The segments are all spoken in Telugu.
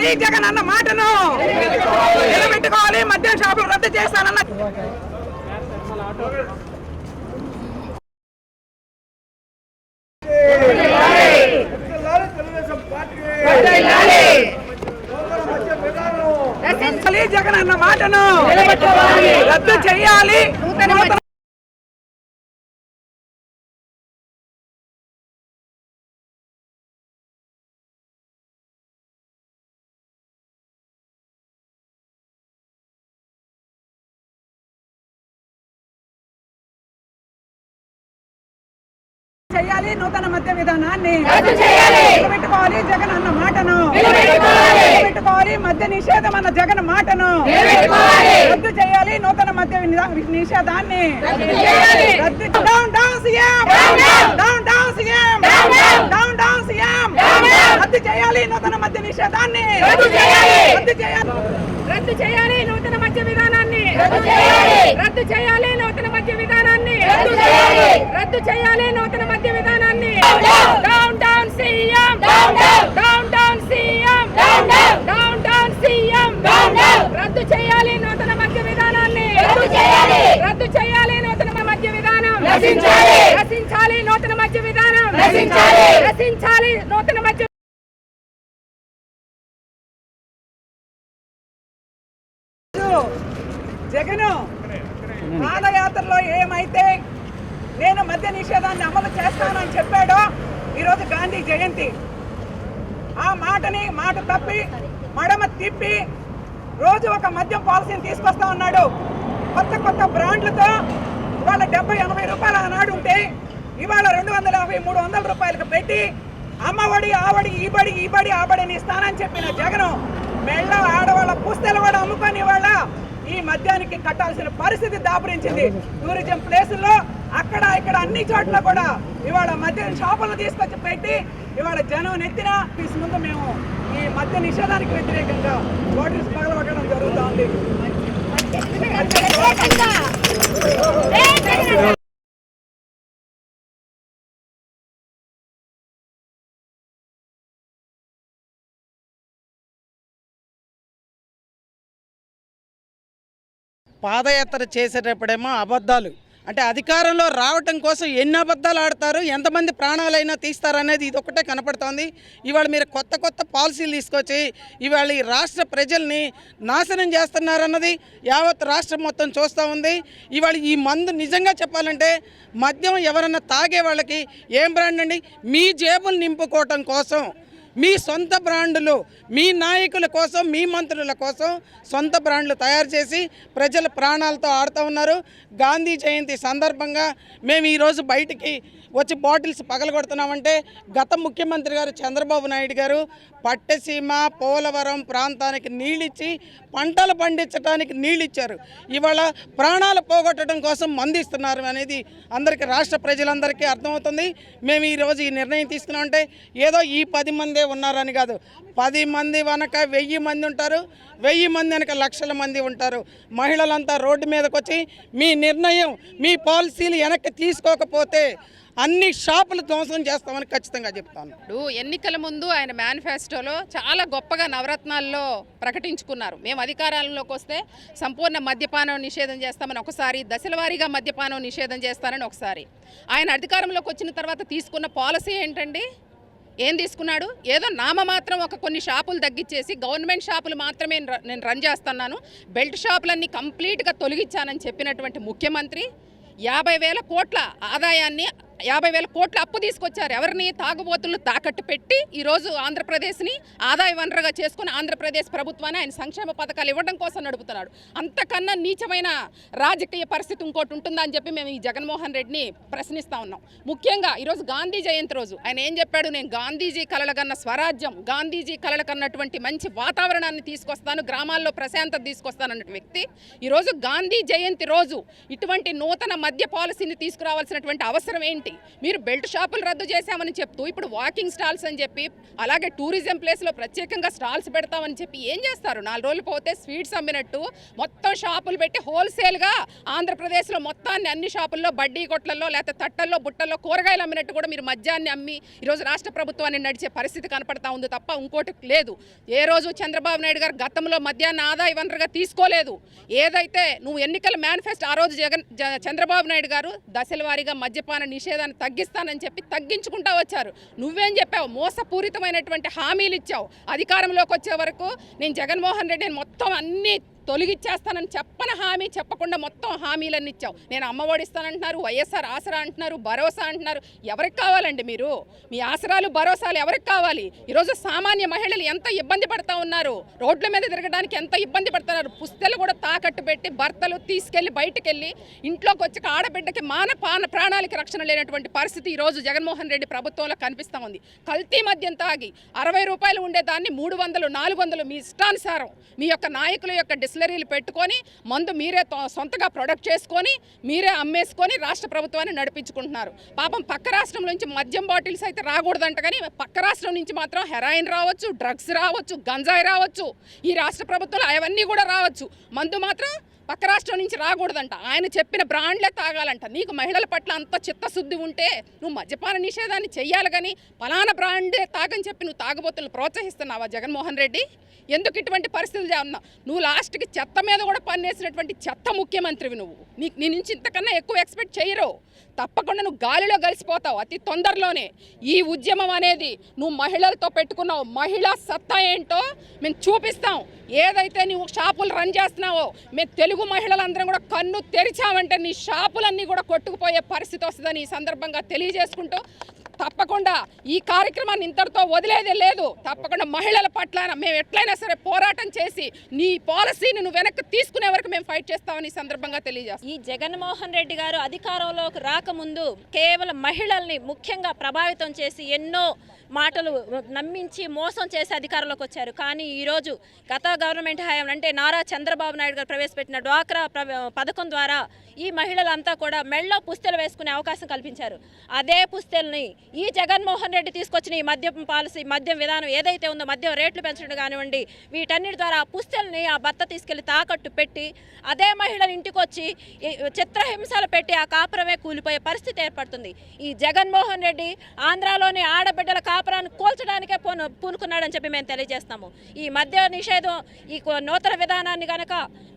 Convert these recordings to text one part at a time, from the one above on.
నిలబెట్టుకోవాలి జగన్ అన్న మాటను నిలబెట్టుకోవాలి మద్యం షాపులు రద్దు చేస్తానన్న జగన్ అన్న మాటను రద్దు చేయాలి. చేయాలి నూతన మద్య విధానాన్ని. నిలబెట్టుకోవాలి జగన్ అన్న మాటను. నిలబెట్టుకోవాలి. మద్య నిషేధం అన్న జగన్ మాటను. రద్దు చేయాలి నూతన మద్య నిషేధాన్ని. రద్దు down down CM down down CM down down CM రద్దు చేయాలి నూతన మద్య నిషేధాన్ని. రద్దు చేయాలి. రద్దు చేయాలి. నూతన మద్య విధానాన్ని. రద్దు చేయాలి. నూతన మద్య విధానాన్ని. రద్దు చేయాలి నూతన మద్య విధానాన్ని down down CM down down CM down down CM రద్దు చేయాలి నూతన మద్య విధానాన్ని రద్దు చేయాలి నూతన మద్య విధానం రచించాలి నూతన మద్య విధానం రచించాలి నూతన మద్య జగను పాదయాత్రలో ఏమైతే నేను మద్య నిషేధాన్ని అమలు చేస్తానని చెప్పాడో ఈరోజు గాంధీ జయంతి. ఆ మాటని మాట తప్పి మడమ తిప్పి రోజు ఒక మద్యం పాలసీని తీసుకొస్తా ఉన్నాడు. కొత్త కొత్త బ్రాండ్లతో ఇవాళ డెబ్బై ఎనభై రూపాయలు ఆనాడు ఉంటే ఇవాళ రెండు వందల యాభై మూడు వందల రూపాయలకు పెట్టి అమ్మఒడి ఆవడి ఈ బడి ఈ బడి ఆ బడిని ఇస్తానని చెప్పిన జగను మెళ్ళ ఆడవాళ్ళ పుస్తలు కూడా అమ్ముకొని ఇవాళ ఈ మద్యానికి కట్టాల్సిన పరిస్థితి దాపురించింది. టూరిజం ప్లేసుల్లో అక్కడ ఇక్కడ అన్ని చోట్ల కూడా ఇవాళ మద్యం షాపులను తీసుకొచ్చి పెట్టి ఇవాళ జనం నెత్తిన ఆఫీస్ ముందు మేము ఈ మధ్య నిషేధానికి వ్యతిరేకంగా ఓటర్స్ పగలగొట్టడం జరుగుతూ ఉంది పాదయాత్ర చేసేటప్పుడేమో అబద్ధాలు. అంటే అధికారంలో రావటం కోసం ఎన్ని అబద్ధాలు ఆడతారు ఎంతమంది ప్రాణాలైనా తీస్తారనేది ఇది ఒకటే కనపడుతోంది. ఇవాళ మీరు కొత్త కొత్త పాలసీలు తీసుకొచ్చి ఇవాళ ఈ రాష్ట్ర ప్రజల్ని నాశనం చేస్తున్నారన్నది యావత్ రాష్ట్రం మొత్తం చూస్తూ ఉంది. ఇవాళ ఈ మందు నిజంగా చెప్పాలంటే మద్యం ఎవరన్నా తాగే వాళ్ళకి ఏం బ్రాండ్ అండి? మీ జేబులు నింపుకోవటం కోసం మీ సొంత బ్రాండ్లు మీ నాయకుల కోసం మీ మంత్రుల కోసం సొంత బ్రాండ్లు తయారు చేసి ప్రజల ప్రాణాలతో ఆడుతూ ఉన్నారు. గాంధీ జయంతి సందర్భంగా మేము ఈరోజు బయటికి వచ్చి బాటిల్స్ పగలగొడుతున్నామంటే గత ముఖ్యమంత్రి గారు చంద్రబాబు నాయుడు గారు పట్టసీమ పోలవరం ప్రాంతానికి నీళ్ళిచ్చి పంటలు పండించడానికి నీళ్ళు ఇచ్చారు ఇవాళ ప్రాణాలు పోగొట్టడం కోసం మందిస్తున్నారు అనేది అందరికీ రాష్ట్ర ప్రజలందరికీ అర్థమవుతుంది. మేము ఈరోజు ఈ నిర్ణయం తీసుకున్నామంటే ఏదో ఈ పది మందే ఉన్నారని కాదు. పది మంది వెనక వెయ్యి మంది ఉంటారు. వెయ్యి మంది వెనక లక్షల మంది ఉంటారు. మహిళలంతా రోడ్డు మీదకి వచ్చి మీ నిర్ణయం మీ పాలసీలు వెనక్కి తీసుకోకపోతే అన్ని షాపులు ధ్వంసం చేస్తామని ఖచ్చితంగా చెప్తాను. ఇప్పుడు ఎన్నికల ముందు ఆయన మేనిఫెస్టోలో చాలా గొప్పగా నవరత్నాల్లో ప్రకటించుకున్నారు. మేము అధికారంలోకి వస్తే సంపూర్ణ మద్యపానం నిషేధం చేస్తామని ఒకసారి దశలవారీగా మద్యపానం నిషేధం చేస్తానని ఒకసారి. ఆయన అధికారంలోకి వచ్చిన తర్వాత తీసుకున్న పాలసీ ఏంటండి? ఏం తీసుకున్నాడు? ఏదో నామమాత్రం ఒక కొన్ని షాపులు తగ్గించేసి గవర్నమెంట్ షాపులు మాత్రమే నేను రన్ చేస్తున్నాను. బెల్ట్ షాపులన్నీ కంప్లీట్గా తొలగించానని చెప్పినటువంటి ముఖ్యమంత్రి యాభై వేల కోట్ల ఆదాయాన్ని యాభై వేల కోట్ల అప్పు తీసుకొచ్చారు. ఎవరిని తాగుబోతులు తాకట్టు పెట్టి ఈరోజు ఆంధ్రప్రదేశ్ని ఆదాయ వనరుగా చేసుకుని ఆంధ్రప్రదేశ్ ప్రభుత్వాన్ని ఆయన సంక్షేమ పథకాలు ఇవ్వడం కోసం నడుపుతున్నాడు. అంతకన్నా నీచమైన రాజకీయ పరిస్థితి ఇంకోటి ఉంటుందని అని చెప్పి మేము ఈ జగన్మోహన్ రెడ్డిని ప్రశ్నిస్తా ఉన్నాం. ముఖ్యంగా ఈరోజు గాంధీ జయంతి రోజు ఆయన ఏం చెప్పాడు? నేను గాంధీజీ కలలకన్న స్వరాజ్యం గాంధీజీ కలలకన్నటువంటి మంచి వాతావరణాన్ని తీసుకొస్తాను గ్రామాల్లో ప్రశాంతత తీసుకొస్తానన్న వ్యక్తి. ఈరోజు గాంధీ జయంతి రోజు ఇటువంటి నూతన మద్య పాలసీని తీసుకురావాల్సినటువంటి అవసరం ఏంటి? ఒకటి మీరు బెల్ట్ షాపులు రద్దు చేశామని చెప్తూ ఇప్పుడు వాకింగ్ స్టాల్స్ అని చెప్పి అలాగే టూరిజం ప్లేస్లో ప్రత్యేకంగా స్టాల్స్ పెడతామని చెప్పి ఏం చేస్తారు? నాలుగు రోజులు పోతే స్వీట్స్ అమ్మినట్టు మొత్తం షాపులు పెట్టి హోల్సేల్గా ఆంధ్రప్రదేశ్లో మొత్తాన్ని అన్ని షాపుల్లో బడ్డీ కొట్లలో లేకపోతే తట్టల్లో బుట్టల్లో కూరగాయలు అమ్మినట్టు కూడా మీరు మద్యాన్ని అమ్మి ఈరోజు రాష్ట్ర ప్రభుత్వాన్ని నడిచే పరిస్థితి కనపడతా ఉంది తప్ప ఇంకోటి లేదు. ఏ రోజు చంద్రబాబు నాయుడు గారు గతంలో మద్యాన్ని ఆదాయ వనరుగా తీసుకోలేదు. ఏదైతే నువ్వు ఎన్నికల మేనిఫెస్టో ఆ రోజు జగన్ చంద్రబాబు నాయుడు గారు దశల వారీగా మద్యపాన దాన్ని తగ్గిస్తానని చెప్పి తగ్గించుకుంటా వచ్చారు. నువ్వేం చెప్పావు? మోసపూరితమైనటువంటి హామీలు ఇచ్చావు అధికారంలోకి వచ్చే వరకు నేను జగన్మోహన్ రెడ్డిని మొత్తం అన్ని తొలగిచ్చేస్తానని చెప్పని హామీ చెప్పకుండా మొత్తం హామీలన్నీ ఇచ్చావు. నేను అమ్మఒడి ఇస్తానంటున్నారు వైఎస్ఆర్ ఆసరా అంటున్నారు భరోసా అంటున్నారు. ఎవరికి కావాలండి మీరు? మీ ఆసరాలు భరోసాలు ఎవరికి కావాలి? ఈరోజు సామాన్య మహిళలు ఎంత ఇబ్బంది పడతా ఉన్నారు? రోడ్ల మీద తిరగడానికి ఎంత ఇబ్బంది పడుతున్నారు? పుస్తలు కూడా తాకట్టు పెట్టి భర్తలు తీసుకెళ్ళి బయటకెళ్ళి ఇంట్లోకి వచ్చి ఆడబిడ్డకి మాన పాన ప్రాణాలకి రక్షణ లేనటువంటి పరిస్థితి ఈరోజు జగన్మోహన్ రెడ్డి ప్రభుత్వంలో కనిపిస్తూ ఉంది. కల్తీ మద్యం తాగి అరవై రూపాయలు ఉండేదాన్ని మూడు వందలు నాలుగు వందలు మీ ఇష్టానుసారం మీ యొక్క నాయకుల యొక్క డిస్లరీలు పెట్టుకొని మందు మీరే తొ- సొంతగా ప్రొడక్ట్ చేసుకొని మీరే అమ్మేసుకొని రాష్ట్ర ప్రభుత్వాన్ని నడిపించుకుంటున్నారు. పాపం పక్క రాష్ట్రం నుంచి మద్యం బాటిల్స్ అయితే రాకూడదంట కానీ పక్క రాష్ట్రం నుంచి మాత్రం హెరాయిన్ రావచ్చు డ్రగ్స్ రావచ్చు గంజాయి రావచ్చు ఈ రాష్ట్ర ప్రభుత్వాలు అవన్నీ కూడా రావచ్చు. మందు మాత్రం పక్క రాష్ట్రం నుంచి రాకూడదంట. ఆయన చెప్పిన బ్రాండ్లే తాగాలంట. నీకు మహిళల పట్ల అంత చిత్తశుద్ధి ఉంటే నువ్వు మద్యపాన నిషేధాన్ని చెయ్యాలి కానీ ఫలానా బ్రాండే తాగని చెప్పి నువ్వు తాగబోతులను ప్రోత్సహిస్తున్నావా జగన్మోహన్ రెడ్డి? ఎందుకు ఇటువంటి పరిస్థితులు చేస్తున్నావు నువ్వు లాస్ట్కి చెత్త మీద కూడా పన్నేసినటువంటి చెత్త ముఖ్యమంత్రివి నువ్వు. నీకు నీ నుంచి ఇంతకన్నా ఎక్కువ ఎక్స్పెక్ట్ చేయరు. తప్పకుండా నువ్వు గాలిలో కలిసిపోతావు అతి తొందరలోనే. ఈ ఉద్యమం అనేది నువ్వు మహిళలతో పెట్టుకున్నావు. మహిళా సత్తా ఏంటో మేము చూపిస్తాం. ఏదైతే నువ్వు షాపులు రన్ చేస్తున్నావో మేము తెలుగు మహిళలందరం కూడా కన్ను తెరిచామంటే నీ షాపులన్నీ కూడా కొట్టుకుపోయే పరిస్థితి వస్తుందని ఈ సందర్భంగా తెలియజేసుకుంటూ తప్పకుండా ఈ కార్యక్రమాన్ని ఇంతటితో వదిలేదే లేదు. తప్పకుండా మహిళల పట్ల మేము ఎట్లయినా సరే పోరాటం చేసి నీ పాలసీని నువ్వు వెనక్కి తీసుకునే వరకు మేము ఫైట్ చేస్తామని సందర్భంగా తెలియజేస్తాం. ఈ జగన్మోహన్ రెడ్డి గారు అధికారంలోకి రాకముందు కేవలం మహిళల్ని ముఖ్యంగా ప్రభావితం చేసి ఎన్నో మాటలు నమ్మించి మోసం చేసి అధికారంలోకి వచ్చారు. కానీ ఈరోజు గత గవర్నమెంట్ హయాం అంటే నారా చంద్రబాబు నాయుడు గారు ప్రవేశపెట్టిన డ్వాక్రా ప్ర- పథకం ద్వారా ఈ మహిళలంతా కూడా మెళ్ళో పుస్తెలు వేసుకునే అవకాశం కల్పించారు. అదే పుస్తెల్ని ఈ జగన్మోహన్ రెడ్డి తీసుకొచ్చిన ఈ మద్యం పాలసీ మద్యం విధానం ఏదైతే ఉందో మద్యం రేట్లు పెంచడం కానివ్వండి వీటన్నిటి ద్వారా ఆ ఆ భర్త తీసుకెళ్ళి తాకట్టు పెట్టి అదే మహిళను ఇంటికొచ్చి చిత్రహింసలు పెట్టి ఆ కాపురమే కూలిపోయే పరిస్థితి ఏర్పడుతుంది. ఈ జగన్మోహన్ రెడ్డి ఆంధ్రాలోని ఆడబిడ్డల కాపురాన్ని కూల్చడానికే పూను పూనుకున్నాడని చెప్పి మేము తెలియజేస్తాము. ఈ మద్య నిషేధం ఈ నూతన విధానాన్ని కనుక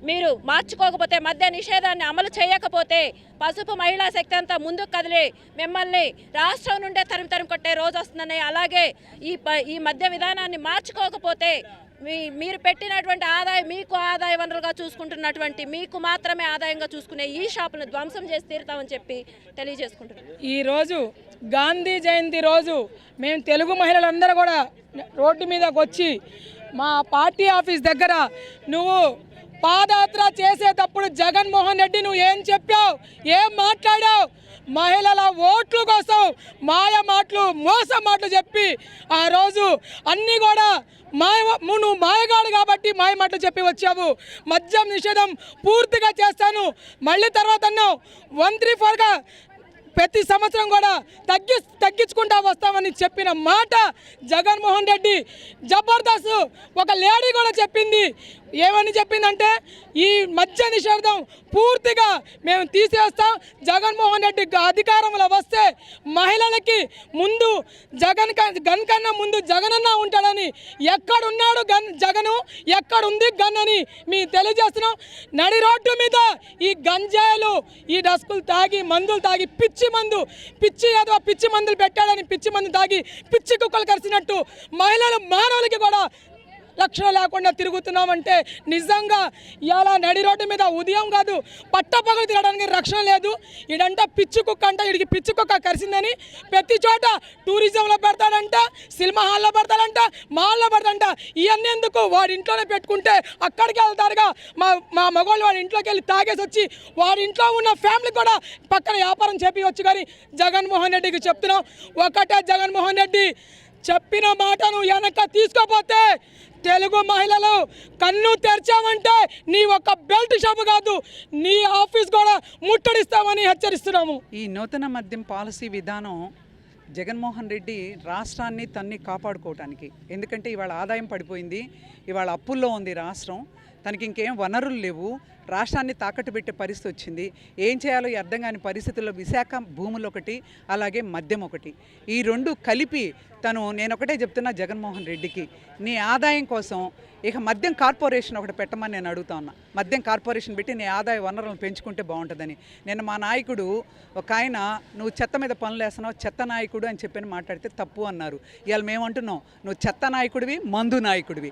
మీరు మార్చుకోకపోతే మద్య నిషేధాన్ని అమలు చేయకపోతే పసుపు మహిళా శక్తి అంతా ముందుకు కదిలి మిమ్మల్ని రాష్ట్రం నుండే తరిమి తరిమి కొట్టే రోజు వస్తుందని అలాగే ఈ ప- ఈ మధ్య విధానాన్ని మార్చుకోకపోతే మీ మీరు పెట్టినటువంటి ఆదాయం మీకు ఆదాయ వనరులుగా చూసుకుంటున్నటువంటి మీకు మాత్రమే ఆదాయంగా చూసుకునే ఈ షాపును ధ్వంసం చేసి తీరుతామని చెప్పి తెలియజేసుకుంటున్నాను ఈరోజు గాంధీ జయంతి రోజు మేము తెలుగు మహిళలందరూ కూడా రోడ్డు మీదకి వచ్చి మా పార్టీ ఆఫీస్ దగ్గర నువ్వు పాదయాత్ర చేసేటప్పుడు జగన్మోహన్ రెడ్డి నువ్వు ఏం చెప్పావు? ఏం మాట్లాడావు? మహిళల ఓట్ల కోసం మాయ మాటలు మోస మాటలు చెప్పి ఆ రోజు అన్నీ కూడా మాయ నువ్వు మాయగాడు కాబట్టి మాయ మాటలు చెప్పి వచ్చావు. మద్యం నిషేధం పూర్తిగా చేస్తాను. మళ్ళీ తర్వాత అన్నావు వన్ త్రీ ఫోర్గా ప్రతి సంవత్సరం కూడా తగ్గి తగ్గించుకుంటా వస్తామని చెప్పిన మాట జగన్మోహన్ రెడ్డి జబర్దస్త్ ఒక లేడీ కూడా చెప్పింది. ఏమని చెప్పిందంటే ఈ మద్య నిషేధం పూర్తిగా మేము తీసేస్తాం. జగన్మోహన్ రెడ్డి అధికారంలో వస్తే మహిళలకి ముందు జగన్ గన్ కన్నా ముందు జగనన్న ఉంటాడని ఎక్కడున్నాడు గన్ జగను? ఎక్కడుంది గన్ అని మీ తెలియజేస్తున్నాం. నడి రోడ్డు మీద ఈ గంజాయిలు ఈ డస్కులు తాగి మందులు తాగి పిచ్చి పిచ్చి మందు పిచ్చి ఏదో పిచ్చి మందులు పెట్టాడని పిచ్చి మందు తాగి పిచ్చి కుక్కలు కరిచినట్టు మహిళలు మానవులకి కూడా రక్షణ లేకుండా తిరుగుతున్నామంటే నిజంగా ఇలా నడి రోడ్డు మీద ఉదయం కాదు పట్టపగలు తిరగడానికి రక్షణ లేదు. ఇడంట పిచ్చి కుక్క అంట ఇడికి పిచ్చి కుక్క కరిసిందని ప్రతి చోట టూరిజంలో పెడతాడంట సినిమా హాల్లో పెడతాడంట మాల్లో పెడతాడంట. ఇవన్నీ ఎందుకు? వాడి ఇంట్లోనే పెట్టుకుంటే అక్కడికి వెళ్తారుగా. మా మా మగవాళ్ళు వాడి ఇంట్లోకి వెళ్ళి తాగేసి వచ్చి వాడి ఇంట్లో ఉన్న ఫ్యామిలీ కూడా పక్కన వ్యాపారం చేపించవచ్చు కానీ జగన్మోహన్ రెడ్డికి చెప్తున్నాం. ఒకటే జగన్మోహన్ రెడ్డి చెప్పిన మాటను వెనక తీసుకోపోతే తెలుగు మహిళలు కన్ను తెరిచామంటే నీ ఒక్క బెల్ట్ షాపు కాదు నీ ఆఫీస్ కూడా ముట్టడిస్తామని హెచ్చరిస్తున్నాము. ఈ నూతన మద్యం పాలసీ విధానం జగన్మోహన్ రెడ్డి రాష్ట్రాన్ని తన్ని కాపాడుకోవటానికి. ఎందుకంటే ఇవాళ ఆదాయం పడిపోయింది ఇవాళ అప్పుల్లో ఉంది రాష్ట్రం తనకి ఇంకేం వనరులు లేవు రాష్ట్రాన్ని తాకట్టు పెట్టే పరిస్థితి వచ్చింది. ఏం చేయాలో అర్థం కాని పరిస్థితుల్లో విశాఖ భూములు ఒకటి అలాగే మద్యం ఒకటి. ఈ రెండు కలిపి తను నేను ఒకటే చెప్తున్నా జగన్మోహన్ రెడ్డికి నీ ఆదాయం కోసం ఇక మద్యం కార్పొరేషన్ ఒకటి పెట్టమని నేను అడుగుతా ఉన్నా. మద్యం కార్పొరేషన్ పెట్టి నీ ఆదాయ వనరులను పెంచుకుంటే బాగుంటుందని. నేను మా నాయకుడు ఒక ఆయన నువ్వు చెత్త మీద పనులు వేస్తున్నావు చెత్త నాయకుడు అని చెప్పని మాట్లాడితే తప్పు అన్నారు. ఇవాళ మేమంటున్నాం నువ్వు చెత్త నాయకుడివి మందు నాయకుడివి.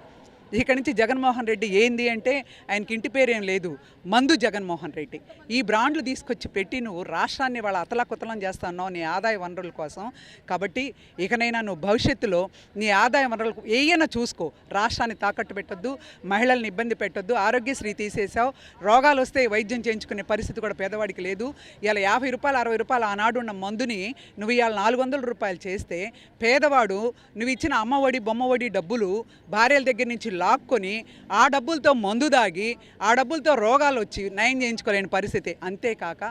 ఇక్కడి నుంచి జగన్మోహన్ రెడ్డి ఏంది అంటే ఆయనకి ఇంటి పేరు ఏం లేదు. మందు జగన్మోహన్ రెడ్డి. ఈ బ్రాండ్లు తీసుకొచ్చి పెట్టి నువ్వు రాష్ట్రాన్ని వాళ్ళ అతలాకుతలం చేస్తున్నావు నీ ఆదాయ వనరుల కోసం. కాబట్టి ఇకనైనా నువ్వు భవిష్యత్తులో నీ ఆదాయ వనరులకు ఏయైనా చూసుకో. రాష్ట్రాన్ని తాకట్టు పెట్టొద్దు మహిళల్ని ఇబ్బంది పెట్టొద్దు ఆరోగ్యశ్రీ తీసేసావు. రోగాలు వస్తే వైద్యం చేయించుకునే పరిస్థితి కూడా పేదవాడికి లేదు. ఇలా యాభై రూపాయలు అరవై రూపాయలు ఆనాడు ఉన్న మందుని నువ్వు ఇవాళ నాలుగు వందల రూపాయలు చేస్తే పేదవాడు నువ్వు ఇచ్చిన అమ్మఒడి బొమ్మఒడి డబ్బులు భార్యల దగ్గర నుంచి లాక్కొని ఆ డబ్బులతో మందు దాగి ఆ డబ్బులతో రోగాలు వచ్చి నయం చేయించుకోలేని పరిస్థితి. అంతేకాక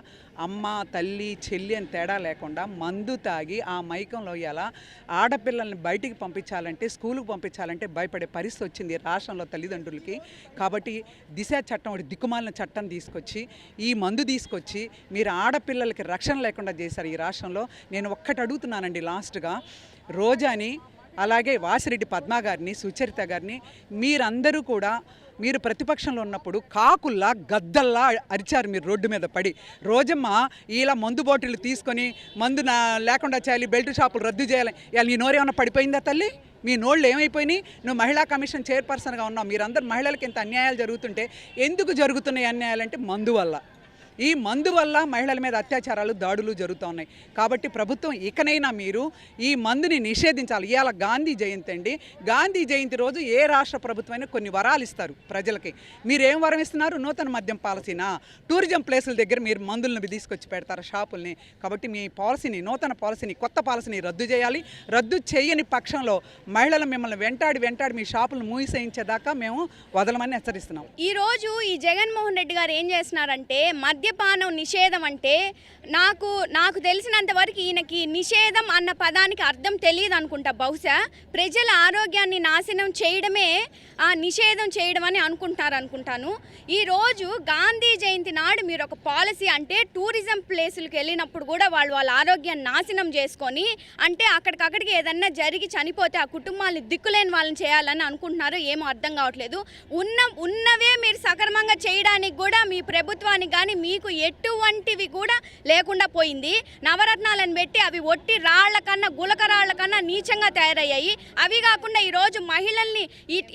అమ్మ తల్లి చెల్లి అని తేడా లేకుండా మందు తాగి ఆ మైకంలో ఎలా ఆడపిల్లల్ని బయటికి పంపించాలంటే స్కూల్కి పంపించాలంటే భయపడే పరిస్థితి వచ్చింది రాష్ట్రంలో తల్లిదండ్రులకి. కాబట్టి దిశ చట్టం ఒకటి దిక్కుమాలిన చట్టం తీసుకొచ్చి ఈ మందు తీసుకొచ్చి మీరు ఆడపిల్లలకి రక్షణ లేకుండా చేశారు ఈ రాష్ట్రంలో. నేను ఒక్కటి అడుగుతున్నానండి లాస్ట్గా. రోజాని అలాగే వాసిరెడ్డి పద్మా గారిని సుచరిత గారిని మీరందరూ కూడా మీరు ప్రతిపక్షంలో ఉన్నప్పుడు కాకుల్లా గద్దల్లా అరిచారు మీరు రోడ్డు మీద పడి. రోజమ్మ ఇలా మందు బాటిల్ తీసుకొని మందు నా లేకుండా చేయాలి బెల్ట్ షాపులు రద్దు చేయాలి. ఇలా నీ నోరేమన్నా పడిపోయిందా తల్లి? మీ నోళ్ళు ఏమైపోయినాయి? నువ్వు మహిళా కమిషన్ చైర్పర్సన్గా ఉన్నావు. మీరందరూ మహిళలకు ఇంత అన్యాయాలు జరుగుతుంటే ఎందుకు జరుగుతున్నాయి అన్యాయాలు అంటే మందు వల్ల. ఈ మందు వల్ల మహిళల మీద అత్యాచారాలు దాడులు జరుగుతూ ఉన్నాయి. కాబట్టి ప్రభుత్వం ఇకనైనా మీరు ఈ మందుని నిషేధించాలి. ఇవాళ గాంధీ జయంతి అండి. గాంధీ జయంతి రోజు ఏ రాష్ట్ర ప్రభుత్వమైనా కొన్ని వరాలు ఇస్తారు ప్రజలకి. మీరు ఏం వరం ఇస్తున్నారు? నూతన మద్యం పాలసీనా? టూరిజం ప్లేసుల దగ్గర మీరు మందులను తీసుకొచ్చి పెడతారు షాపుల్ని? కాబట్టి మీ పాలసీని నూతన పాలసీని కొత్త పాలసీని రద్దు చేయాలి. రద్దు చేయని పక్షంలో మహిళలు మిమ్మల్ని వెంటాడి వెంటాడి మీ షాపులను మూసేయించేదాకా మేము వదలమని హెచ్చరిస్తున్నాం. ఈ రోజు ఈ జగన్మోహన్ రెడ్డి గారు ఏం చేస్తున్నారంటే మద్యపానం నిషేధం అంటే నాకు నాకు తెలిసినంత వరకు ఈయనకి నిషేధం అన్న పదానికి అర్థం తెలియదు అనుకుంటా. బహుశా ప్రజల ఆరోగ్యాన్ని నాశనం చేయడమే ఆ నిషేధం చేయడం అని అనుకుంటారు అనుకుంటాను. ఈ రోజు గాంధీ జయంతి నాడు మీరు ఒక పాలసీ అంటే టూరిజం ప్లేసులకు వెళ్ళినప్పుడు కూడా వాళ్ళు వాళ్ళ ఆరోగ్యాన్ని నాశనం చేసుకొని అంటే అక్కడికక్కడికి ఏదన్నా జరిగి చనిపోతే ఆ కుటుంబాన్ని దిక్కులేని వాళ్ళని చేయాలని అనుకుంటున్నారో ఏమో అర్థం కావట్లేదు. ఉన్న ఉన్నవే మీరు సక్రమంగా చేయడానికి కూడా మీ ప్రభుత్వానికి కానీ మీ మీకు ఎటువంటివి కూడా లేకుండా పోయింది. నవరత్నాలను పెట్టి అవి ఒట్టి రాళ్ళ కన్నా గులక రాళ్ళ కన్నా నీచంగా తయారయ్యాయి. అవి కాకుండా ఈరోజు మహిళల్ని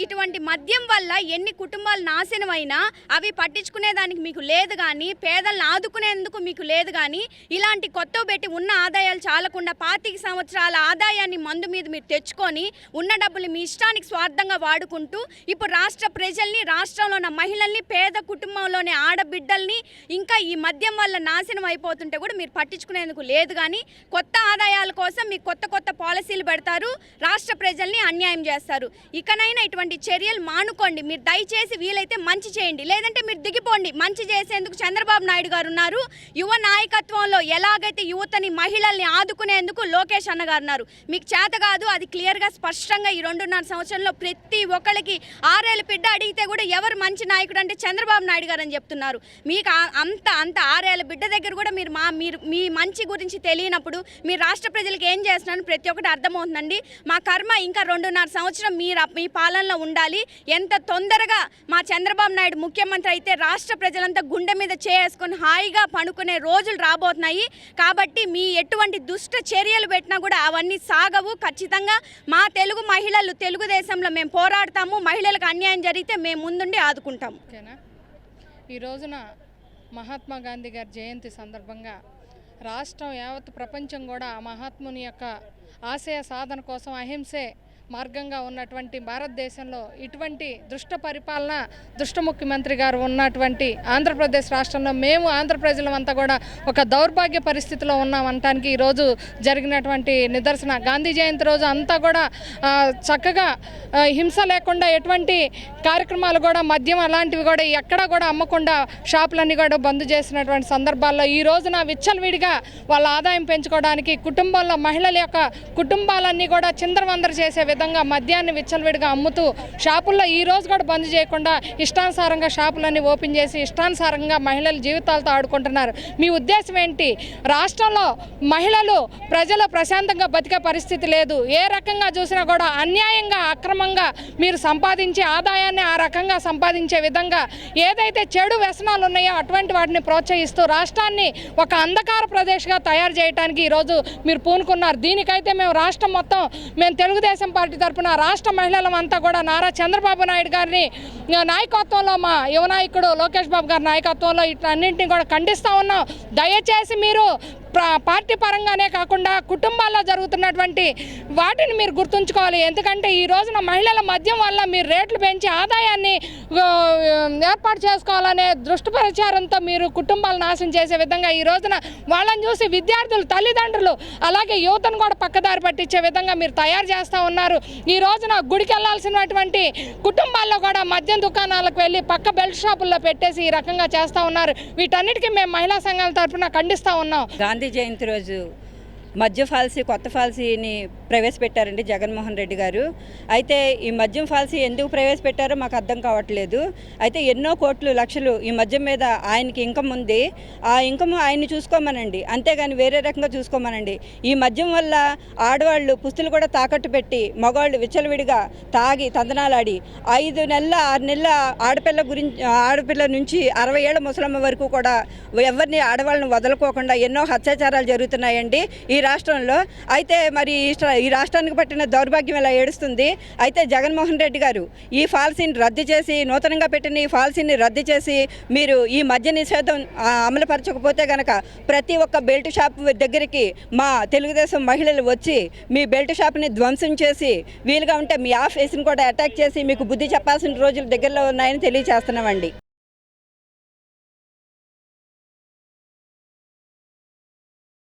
ఇటువంటి మద్యం వల్ల ఎన్ని కుటుంబాలు నాశనమైనా అవి పట్టించుకునేదానికి మీకు లేదు కానీ పేదలను ఆదుకునేందుకు మీకు లేదు కానీ ఇలాంటి కొత్త పెట్టి ఉన్న ఆదాయాలు చాలకుండా పాతిక సంవత్సరాల ఆదాయాన్ని మందు మీద మీరు తెచ్చుకొని ఉన్న డబ్బులు మీ ఇష్టానికి స్వార్థంగా వాడుకుంటూ ఇప్పుడు రాష్ట్ర ప్రజల్ని రాష్ట్రంలో ఉన్న మహిళల్ని పేద కుటుంబంలోని ఆడబిడ్డల్ని ఇంకా ఈ మద్యం వల్ల నాశనం అయిపోతుంటే కూడా మీరు పట్టించుకునేందుకు లేదు కానీ కొత్త ఆదాయాల కోసం మీకు కొత్త కొత్త పాలసీలు పెడతారు రాష్ట్ర ప్రజల్ని అన్యాయం చేస్తారు. ఇకనైనా ఇటువంటి చర్యలు మానుకోండి. మీరు దయచేసి వీలైతే మంచి చేయండి. లేదంటే మీరు దిగిపోండి. మంచి చేసేందుకు చంద్రబాబు నాయుడు గారు ఉన్నారు. యువ నాయకత్వంలో ఎలాగైతే యువతని మహిళల్ని ఆదుకునేందుకు లోకేష్ అన్నగారు ఉన్నారు. మీకు చేత కాదు అది క్లియర్గా స్పష్టంగా ఈ రెండున్నర సంవత్సరంలో ప్రతి ఒక్కరికి ఆరేళ్ళ బిడ్డ అడిగితే కూడా ఎవరు మంచి నాయకుడు అంటే చంద్రబాబు నాయుడు గారు అని చెప్తున్నారు. మీకు అంత అంత ఆరేళ్ళ బిడ్డ దగ్గర కూడా మీరు మా మీరు మీ మంచి గురించి తెలియనప్పుడు మీరు రాష్ట్ర ప్రజలకు ఏం చేస్తున్నారని ప్రతి ఒక్కటి అర్థమవుతుందండి. మా కర్మ ఇంకా రెండున్నర సంవత్సరం మీరు మీ పాలనలో ఉండాలి. ఎంత తొందరగా మా చంద్రబాబు నాయుడు ముఖ్యమంత్రి అయితే రాష్ట్ర ప్రజలంతా గుండె మీద చేసుకొని హాయిగా పడుకునే రోజులు రాబోతున్నాయి. కాబట్టి మీ ఎటువంటి దుష్ట చర్యలు పెట్టినా కూడా అవన్నీ సాగవు. ఖచ్చితంగా మా తెలుగు మహిళలు తెలుగుదేశంలో మేము పోరాడతాము. మహిళలకు అన్యాయం జరిగితే మేము ముందుండి ఆదుకుంటాము. ఓకేనా? ఈ రోజున మహాత్మా గాంధీ గారి జయంతి సందర్భంగా రాష్ట్రం యావత్ ప్రపంచం కూడా ఆ మహాత్ముని యొక్క ఆశయ సాధన కోసం అహింసే మార్గంగా ఉన్నటువంటి భారతదేశంలో ఇటువంటి దుష్ట పరిపాలన దుష్ట ముఖ్యమంత్రి గారు ఉన్నటువంటి ఆంధ్రప్రదేశ్ రాష్ట్రంలో మేము ఆంధ్ర అంతా కూడా ఒక దౌర్భాగ్య పరిస్థితిలో ఉన్నామంటానికి ఈరోజు జరిగినటువంటి నిదర్శన. గాంధీ జయంతి రోజు అంతా కూడా చక్కగా హింస లేకుండా ఎటువంటి కార్యక్రమాలు కూడా మద్యం అలాంటివి కూడా ఎక్కడా కూడా అమ్మకుండా షాపులన్నీ కూడా బంద్ చేసినటువంటి సందర్భాల్లో ఈ రోజున విచ్చలవిడిగా వాళ్ళ ఆదాయం పెంచుకోవడానికి కుటుంబంలో మహిళల యొక్క కుటుంబాలన్నీ కూడా చిందరవందర చేసే విధంగా మద్యాన్ని విచ్చలవిడిగా అమ్ముతూ షాపుల్లో ఈ రోజు కూడా బంద్ చేయకుండా ఇష్టానుసారంగా షాపులన్నీ ఓపెన్ చేసి ఇష్టానుసారంగా మహిళల జీవితాలతో ఆడుకుంటున్నారు. మీ ఉద్దేశం ఏంటి? రాష్ట్రంలో మహిళలు ప్రజలు ప్రశాంతంగా బతికే పరిస్థితి లేదు. ఏ రకంగా చూసినా కూడా అన్యాయంగా అక్రమంగా మీరు సంపాదించే ఆదాయాన్ని ఆ రకంగా సంపాదించే విధంగా ఏదైతే చెడు వ్యసనాలు ఉన్నాయో అటువంటి వాటిని ప్రోత్సహిస్తూ రాష్ట్రాన్ని ఒక అంధకార ప్రదేశ్గా తయారు చేయడానికి ఈరోజు మీరు పూనుకున్నారు. దీనికైతే మేము రాష్ట్రం మొత్తం మేము తెలుగుదేశం పార్టీ తరఫున రాష్ట్ర మహిళలమంతా కూడా నారా చంద్రబాబు నాయుడు గారిని నాయకత్వంలో మా యువనాయకుడు లోకేష్ బాబు గారి నాయకత్వంలో ఇట్లన్నింటినీ కూడా ఖండిస్తూ ఉన్నాం. దయచేసి మీరు పార్టీ పరంగానే కాకుండా కుటుంబాల్లో జరుగుతున్నటువంటి వాటిని మీరు గుర్తుంచుకోవాలి. ఎందుకంటే ఈ రోజున మహిళల మద్యం వల్ల మీరు రేట్లు పెంచి ఆదాయాన్ని ఏర్పాటు చేసుకోవాలనే దృష్టి ప్రచారంతో మీరు కుటుంబాలు నాశనం చేసే విధంగా ఈ రోజున వాళ్ళని చూసి విద్యార్థులు తల్లిదండ్రులు అలాగే యువతను కూడా పక్కదారి పట్టించే విధంగా మీరు తయారు చేస్తూ ఉన్నారు. ఈ రోజున గుడికి వెళ్ళాల్సినటువంటి కుటుంబాల్లో కూడా మద్యం దుకాణాలకు వెళ్ళి పక్క బెల్ట్ షాపుల్లో పెట్టేసి ఈ రకంగా చేస్తూ ఉన్నారు. వీటన్నిటికీ మేము మహిళా సంఘాల తరఫున ఖండిస్తూ ఉన్నాం. గాంధీ జయంతి రోజు. మద్య పాలసీ కొత్త పాలసీని ప్రవేశపెట్టారండి జగన్మోహన్ రెడ్డి గారు. అయితే ఈ మద్యం పాలసీ ఎందుకు ప్రవేశపెట్టారో మాకు అర్థం కావట్లేదు. అయితే ఎన్నో కోట్లు లక్షలు ఈ మద్యం మీద ఆయనకి ఇన్కమ్ ఉంది. ఆ ఇన్కమ్ ఆయన్ని చూసుకోమనండి. అంతేగాని వేరే రకంగా చూసుకోమనండి. ఈ మద్యం వల్ల ఆడవాళ్ళు పుస్తులు కూడా తాకట్టు పెట్టి మగవాళ్ళు విచ్చలవిడిగా తాగి తందనాలాడి ఐదు నెలల ఆరు నెలల ఆడపిల్ల గురించి ఆడపిల్ల నుంచి అరవై ఏళ్ళ ముసలమ్మ వరకు కూడా ఎవరిని ఆడవాళ్ళని వదలుకోకుండా ఎన్నో అత్యాచారాలు జరుగుతున్నాయండి. ఈ రాష్ట్రంలో అయితే మరి ఈ రాష్ట్రానికి పట్టిన దౌర్భాగ్యం ఇలా ఏడుస్తుంది. అయితే జగన్మోహన్ రెడ్డి గారు ఈ పాలసీని రద్దు చేసి నూతనంగా పెట్టిన ఈ పాలసీని రద్దు చేసి మీరు ఈ మద్య నిషేధం అమలుపరచకపోతే గనక ప్రతి ఒక్క బెల్ట్ షాప్ దగ్గరికి మా తెలుగుదేశం మహిళలు వచ్చి మీ బెల్ట్ షాప్ని ధ్వంసం చేసి వీలుగా ఉంటే మీ ఆఫీస్ని కూడా అటాక్ చేసి మీకు బుద్ధి చెప్పాల్సిన రోజులు దగ్గరలో ఉన్నాయని తెలియజేస్తున్నామండి